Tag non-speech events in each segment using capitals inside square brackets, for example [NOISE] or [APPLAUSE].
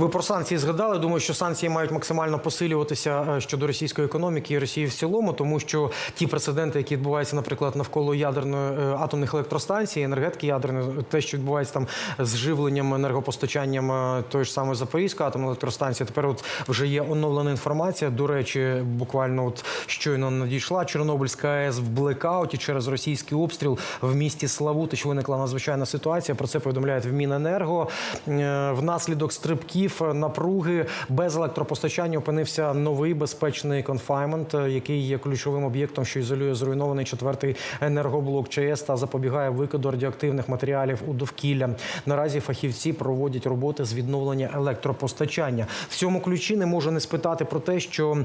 Ви про санкції згадали. Думаю, що санкції мають максимально посилюватися е, щодо російської економіки і Росії в цілому, тому що ті прецеденти, які відбуваються, наприклад, навколо ядерної е, атомних електростанцій, енергетики ядерної, те, що відбувається там з живленням, енергопостачанням е, тої ж самої Запорізької атомної електростанції. Тепер от вже є оновлена інформація. До речі, буквально от щойно надійшла Чорнобильська АЕС в блекауті через російський обстріл в місті Славутич. Виникла надзвичайна ситуація. Про це повідомляють в Міненерго. Внаслідок стрибків е, напруги без електропостачання опинився новий безпечний конфаймент, е, який є ключовим об'єктом, що ізолює зруйнований четвертий енергоблок ЧАЕС та запобігає викиду радіоактивних матеріалів у довкілля. Наразі фахівці проводять роботи з відновлення електропостачання. В цьому ключі не можу не спитати про те, що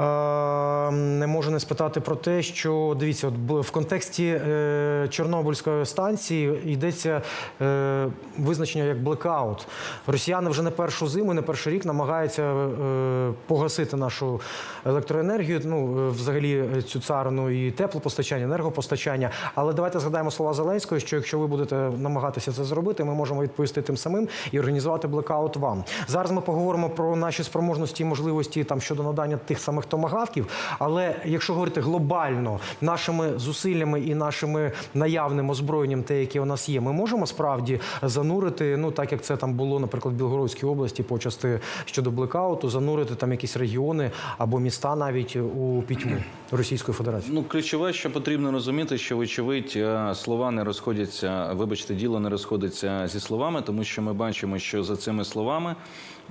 е, не можу не спитати про те, що дивіться, от в контексті е, Чорнобильської станції йдеться е, визначення як блекаут. Росіяни вже не першу зиму, не перший рік намагаються е, погасити нашу електроенергію. Ну е, взагалі е, цю царину і теплопостачання, енергопостачання. Але давайте згадаємо слова Зеленського, що якщо ви будете намагатися це зробити, ми можемо відповісти тим самим і організувати блекаут вам. Зараз ми поговоримо про наші спроможності і можливості там щодо надання тих самих томагавків. Але якщо говорити глобально, нашими зусиллями і нашими наявним озброєнням, те, яке у нас є, ми можемо справді занурити, ну так як це там було, наприклад, в Білгородській області, почасти щодо блекауту, занурити там якісь регіони або міста навіть у пітьму Російської Федерації. Ну, ключове, що потрібно розуміти, що вочевидь е, слова не розходяться, вибачте, діло не розходиться зі словами, тому що ми бачимо, що за цими словами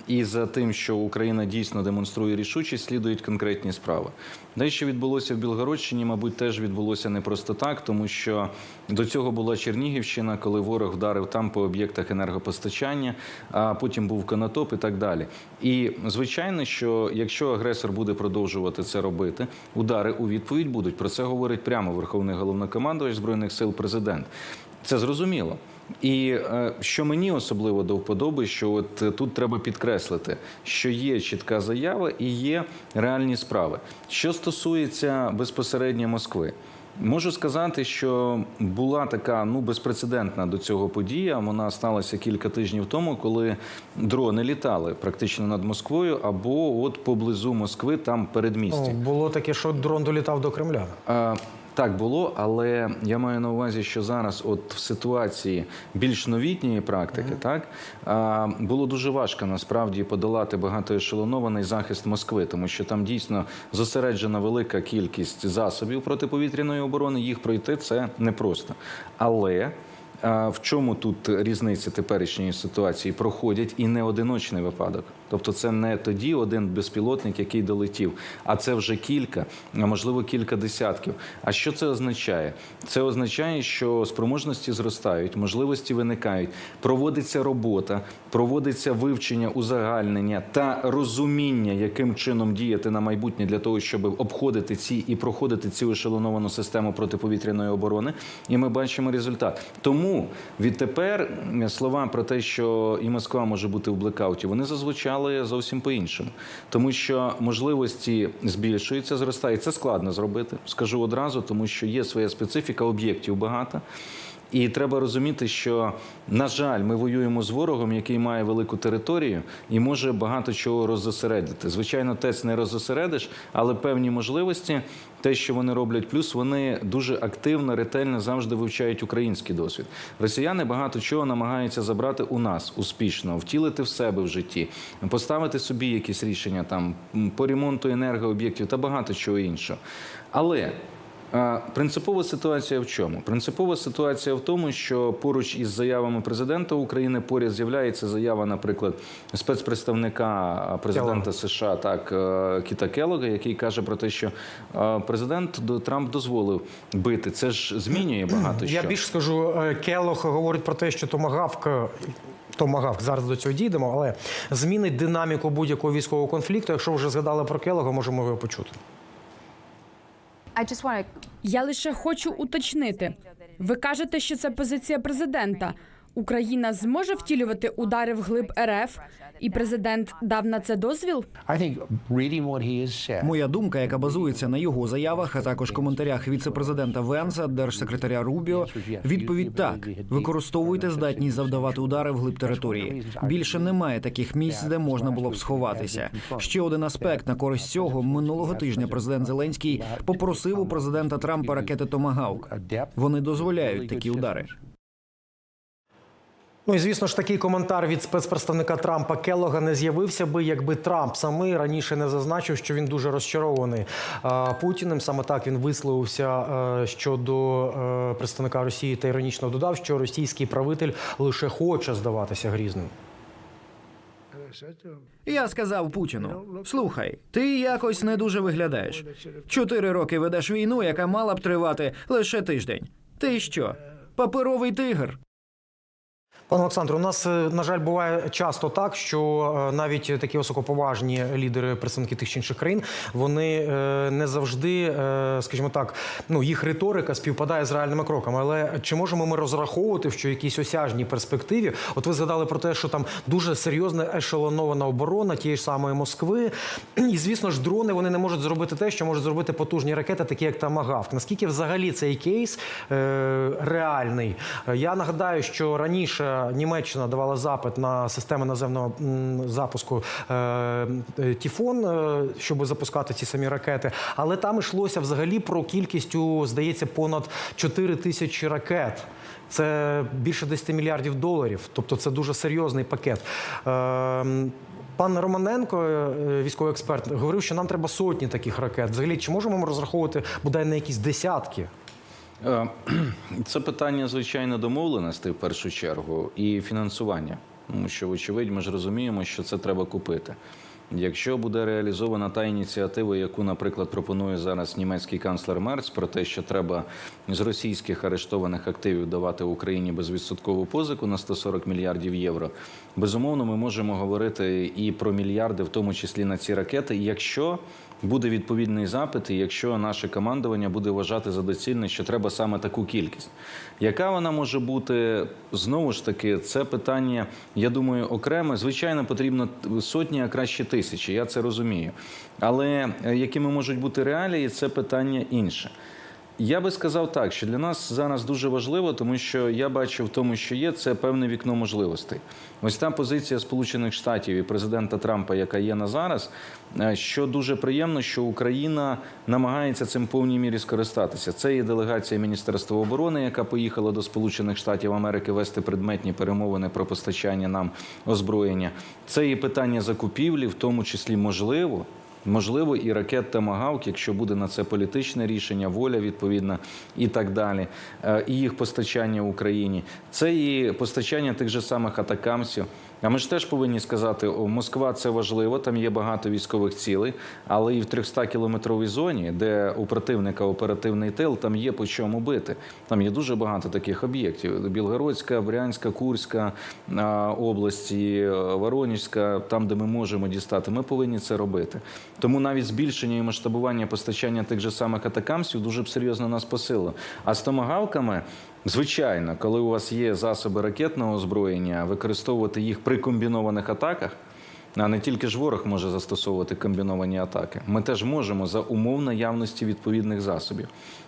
і за тим, що Україна дійсно демонструє рішучість, слідують конкретні справи. Те, що відбулося в Білгородщині, мабуть, теж відбулося не просто так, тому що до цього була Чернігівщина, коли ворог вдарив там по об'єктах енергопостачання, а потім був Конотоп і так далі. І звичайно, що якщо агресор буде продовжувати це робити, удари у відповідь будуть. Про це говорить прямо Верховний головнокомандувач збройних сил президент. Це зрозуміло. І е, що мені особливо до вподоби, що от е, тут треба підкреслити, що є чітка заява і є реальні справи. Що стосується безпосередньо Москви. Можу сказати, що була така ну безпрецедентна до цього подія. Вона сталася кілька тижнів тому, коли дрони літали практично над Москвою або от поблизу Москви, там передмісті. О, було таке, що дрон долітав до Кремля. А, так було, але я маю на увазі, що зараз, от в ситуації більш новітньої практики, так було дуже важко насправді подолати багатоешелонований захист Москви, тому що там дійсно зосереджена велика кількість засобів протиповітряної оборони. Їх пройти це непросто. Але в чому тут різниця теперішньої ситуації? Проходять і не одиночний випадок. Тобто, це не тоді один безпілотник, який долетів, а це вже кілька, а можливо кілька десятків. А що це означає? Це означає, що спроможності зростають, можливості виникають, проводиться робота, проводиться вивчення, узагальнення та розуміння, яким чином діяти на майбутнє для того, щоб обходити ці і проходити цю ешелоновану систему протиповітряної оборони. І ми бачимо результат. Тому відтепер слова про те, що і Москва може бути в блекауті, вони зазвучали зовсім по-іншому, тому що можливості збільшуються, зростають. Це складно зробити. Скажу одразу, тому що є своя специфіка, об'єктів багато. І треба розуміти, що на жаль, ми воюємо з ворогом, який має велику територію і може багато чого роззосередити. Звичайно, ТЕЦ не роззосередиш, але певні можливості, те, що вони роблять, плюс вони дуже активно, ретельно завжди вивчають український досвід. Росіяни багато чого намагаються забрати у нас успішно, втілити в себе в житті, поставити собі якісь рішення там по ремонту енергооб'єктів та багато чого іншого. Але Принципова ситуація в чому? Принципова ситуація в тому, що поруч із заявами президента України поряд з'являється заява, наприклад, спецпредставника президента США, так е, Кіта Келога, який каже про те, що е, президент Трамп дозволив бити. Це ж змінює багато Я що. більш скажу, е, Келох говорить про те, що томагавк. е, Томагавк, зараз до цього дійдемо, але змінить динаміку будь-якого військового конфлікту. Якщо вже згадали про Келога, можемо його почути. Я лише хочу уточнити. Ви кажете, що це позиція президента. Україна зможе втілювати удари в глиб РФ, і президент дав на це дозвіл? Моя думка, яка базується на його заявах, а також коментарях віце-президента Венса, держсекретаря Рубіо, відповідь так: використовуйте здатність завдавати удари в глиб території. Більше немає таких місць, де можна було б сховатися. Ще один аспект на користь цього минулого тижня. Президент Зеленський попросив у президента Трампа ракети Томагавк. Вони дозволяють такі удари. Ну і звісно ж, такий коментар від спецпредставника Трампа Келлога не з'явився би, якби Трамп самий раніше не зазначив, що він дуже розчарований Путіним. Саме так він висловився е, щодо е, представника Росії та іронічно додав, що російський правитель лише хоче здаватися грізним. Я сказав Путіну: слухай, ти якось не дуже виглядаєш. Чотири роки ведеш війну, яка мала б тривати лише тиждень. Ти що? Паперовий тигр? Пане Олександре, у нас, е, на жаль, буває часто так, що е, навіть такі високоповажні лідери представники тих чи інших країн, вони е, не завжди, скажімо так, ну їх риторика співпадає з реальними кроками. Але чи можемо ми розраховувати, що в якійсь осяжній перспективі, от ви згадали про те, що там дуже серйозна ешелонована оборона тієї ж самої Москви, і звісно ж, дрони вони не можуть зробити те, що можуть зробити потужні ракети, такі як Тамагавк. Наскільки взагалі цей кейс реальний? Я нагадаю, що раніше Німеччина давала запит на системи наземного запуску е, е, Тіфон, е, щоб запускати ці самі ракети. Але там йшлося взагалі про кількістю, здається, понад 4 тисячі ракет. Це більше 10 мільярдів доларів. Тобто це дуже серйозний пакет. Пан Романенко, військовий експерт, говорив, що нам треба сотні таких ракет. Взагалі, чи можемо ми розраховувати бодай на якісь десятки? Е, [CLEARS THROAT] Це питання, звичайно, домовленостей в першу чергу і фінансування. Тому що, вочевидь, ми ж розуміємо, що це треба купити. Якщо буде реалізована та ініціатива, яку, наприклад, пропонує зараз німецький канцлер Мерц, про те, що треба з російських арештованих активів давати Україні безвідсоткову позику на 140 мільярдів євро, безумовно, ми можемо говорити і про мільярди, в тому числі на ці ракети, якщо буде відповідний запит, якщо наше командування буде вважати за доцільне, що треба саме таку кількість. Яка вона може бути знову ж таки? Це питання, я думаю, окреме. Звичайно, потрібно сотні, а краще тисячі. Я це розумію. Але е, якими можуть бути реалії, це питання інше. Я би сказав так, що для нас зараз дуже важливо, тому що я бачу в тому, що є це певне вікно можливостей. Ось та позиція Сполучених Штатів і президента Трампа, яка є на зараз, е, що дуже приємно, що Україна намагається цим повній мірі скористатися. Це є делегація Міністерства оборони, яка поїхала до Сполучених Штатів Америки вести предметні перемовини про постачання нам озброєння. Це є питання закупівлі, в тому числі можливо. Можливо, і ракет Тамагавк, якщо буде на це політичне рішення, воля відповідна і так далі, Е, і їх постачання Україні. Це і постачання тих же самих атакамсів. А ми ж теж повинні сказати, о, Москва це важливо, там є багато військових цілей, але і в 300 кілометровій зоні, де у противника оперативний тил, там є по чому бити. Там є дуже багато таких об'єктів: Білгородська, Брянська, Курська області, е, Воронежська, там, де ми можемо дістати, ми повинні це робити. Тому навіть збільшення і масштабування постачання тих же самих атакамсів дуже б серйозно нас посилило. А з томагавками. Звичайно, коли у вас є засоби ракетного озброєння, використовувати їх при комбінованих атаках, а не тільки ж ворог може застосовувати комбіновані атаки. Ми теж можемо за умов наявності відповідних засобів.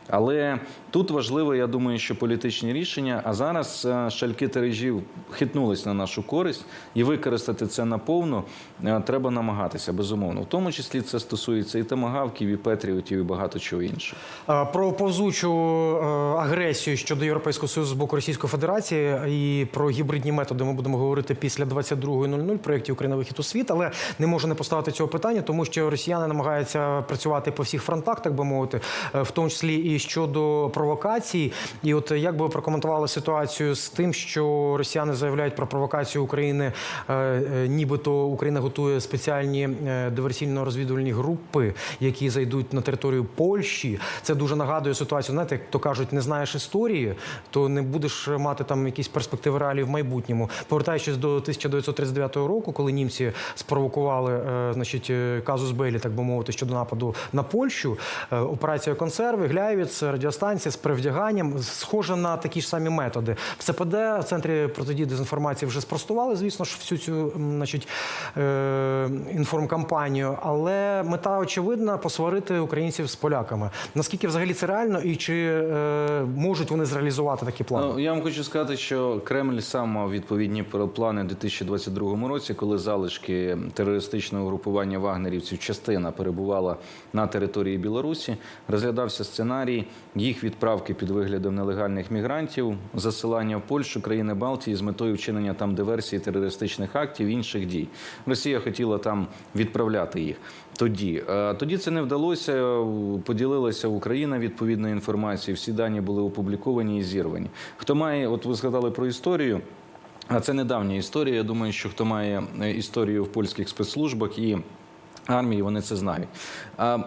Але тут важливо, я думаю, що політичні рішення. А зараз е, шальки тережів хитнулись на нашу користь, і використати це наповну е, треба намагатися, безумовно. В тому числі це стосується і томагавків, і петріотів, і багато чого іншого. Про повзучу е, агресію щодо Європейського Союзу з боку Російської Федерації і про гібридні методи ми будемо говорити після 22.00 в проєкті Україна вихід у світ, але не можу не поставити цього питання, тому що росіяни намагаються працювати по всіх фронтах, так би мовити, е, в тому числі і щодо провокацій. І от як би ви прокоментували ситуацію з тим, що росіяни заявляють про провокацію України, е, е, нібито Україна готує спеціальні диверсійно-розвідувальні групи, які зайдуть на територію Польщі. Це дуже нагадує ситуацію. Знаєте, як то кажуть, не знаєш історії, то не будеш мати там якісь перспективи реалії в майбутньому. Повертаючись до 1939 року, коли німці спровокували е, значить, е, казус Белі, так би мовити, щодо нападу на Польщу. Е, Операція консерви, Гляєвіц, радіостанція з перевдяганням схожа на такі ж самі методи. В ЦПД в центрі протидії дезінформації вже спростували, звісно ж, всю цю значить, інформкампанію, але мета очевидна посварити українців з поляками. Наскільки взагалі це реально, і чи можуть вони зреалізувати такі плани? Ну, я вам хочу сказати, що Кремль сам мав відповідні плани у 2022 році, коли залишки терористичного групування вагнерівців частина перебувала на території Білорусі. Розглядався сценарій їх відправки під виглядом нелегальних мігрантів, засилання в Польщу, країни Балтії з метою вчинення там диверсії терористичних актів інших дій. Росія хотіла там відправляти їх. Тоді Е, тоді це не вдалося. Поділилася Україна відповідною інформацією. Всі дані були опубліковані і зірвані. Хто має, от ви згадали про історію. Це недавня історія. Я думаю, що хто має е, історію в польських спецслужбах і армії, вони це знають.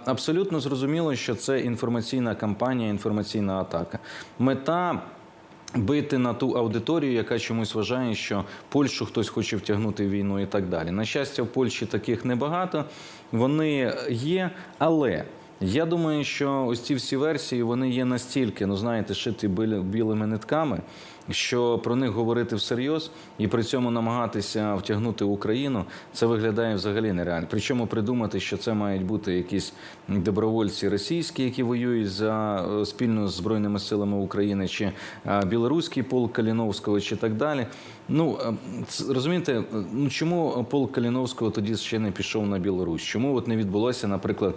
Абсолютно зрозуміло, що це інформаційна кампанія, інформаційна атака. Мета. Бити на ту аудиторію, яка чомусь вважає, що Польщу хтось хоче втягнути в війну і так далі. На щастя, в Польщі таких небагато. Вони є, але я думаю, що ось ці всі версії вони є настільки, ну знаєте, шиті білими нитками, що про них говорити всерйоз і при цьому намагатися втягнути Україну, це виглядає взагалі нереально. Причому придумати, що це мають бути якісь добровольці російські, які воюють за е, спільно з збройними силами України, чи е, білоруський полк Каліновського, чи так далі. Ну е, розумієте, ну чому полк Каліновського тоді ще не пішов на Білорусь? Чому от не відбулося, наприклад,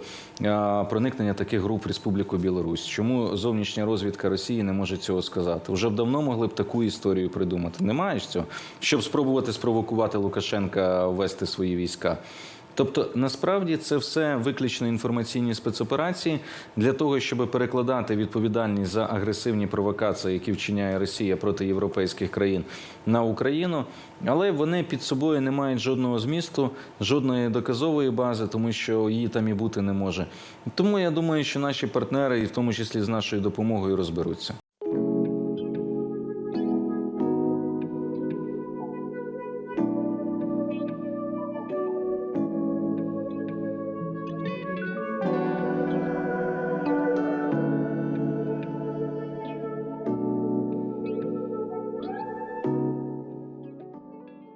проникнення таких груп в Республіку Білорусь? Чому зовнішня розвідка Росії не може цього сказати? Вже б давно могли б таку історію придумати. Немає ж цього, щоб спробувати спровокувати Лукашенка ввести свої війська. Тобто, насправді це все виключно інформаційні спецоперації для того, щоб перекладати відповідальність за агресивні провокації, які вчиняє Росія проти європейських країн на Україну. Але вони під собою не мають жодного змісту, жодної доказової бази, тому що її там і бути не може. Тому я думаю, що наші партнери, і в тому числі з нашою допомогою, розберуться.